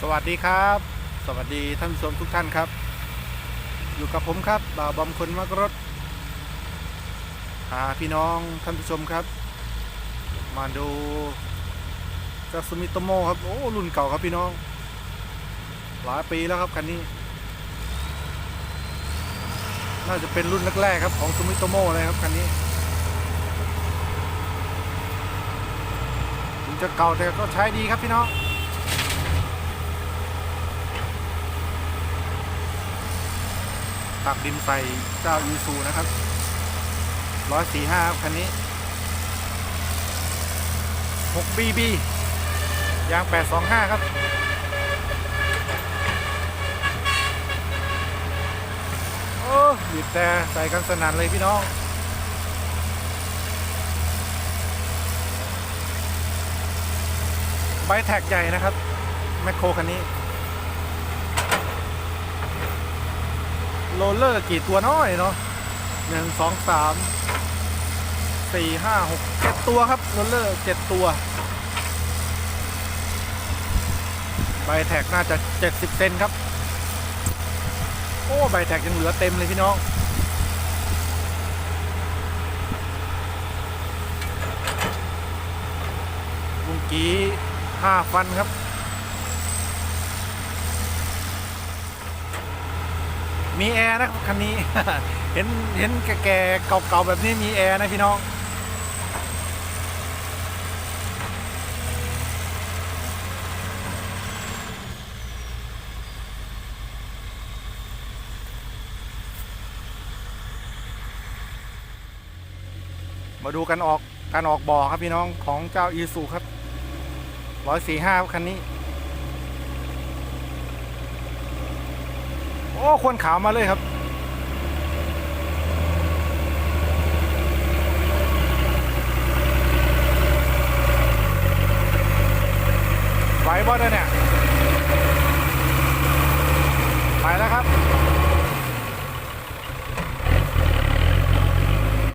สวัสดีครับ สวัสดีท่านผู้ชมทุกท่านครับ อยู่กับผมครับบ่าวบอมคนมักรถพาพี่น้องท่านผู้ชมครับ มาดูจ้าซูมิโตโมครับโอ้รุ่นเก่าครับพี่น้องหลายปีแล้วครับคันนี้ น่าจะเป็นรุ่นแรกๆครับของซูมิโตโมเลยครับคันนี้ถึงจะเก่าแต่ก็ใช้ดีครับพี่น้อง ตักดินใส่เจ้าอีซูนะครับร้อยสี่ห้าครับคันนี้หกบีบียางแปดสองห้าครับโอ้บีบแต่ใส่กันสนั่นเลยพี่น้องใบแท็กใหญ่นะครับ แมคโครคันนี้ โรลเลอร์กี่ตัวน้อยเนาะหนึ่งสองสามสี่ห้าหกเจ็ดตัวครับโรลเลอร์เจ็ดตัวใบแท็กน่าจะเจ็ดสิบเซนครับ โอ้ใบแท็กยังเหลือเต็มเลยพี่น้องลุงกี้ห้าฟันครับ มีแอร์นะครับคันนี้ เห็นเห็นแก่ๆเก่าๆแบบนี้มีแอร์นะพี่น้องมาดูกันออกการออกบ่อครับพี่น้องของเจ้าอีซูครับร้อยสี่ห้าคันนี้ อ้ควนขาวมาเลยครับ ไหวบ่ได้เนี่ย ไปแล้วครับ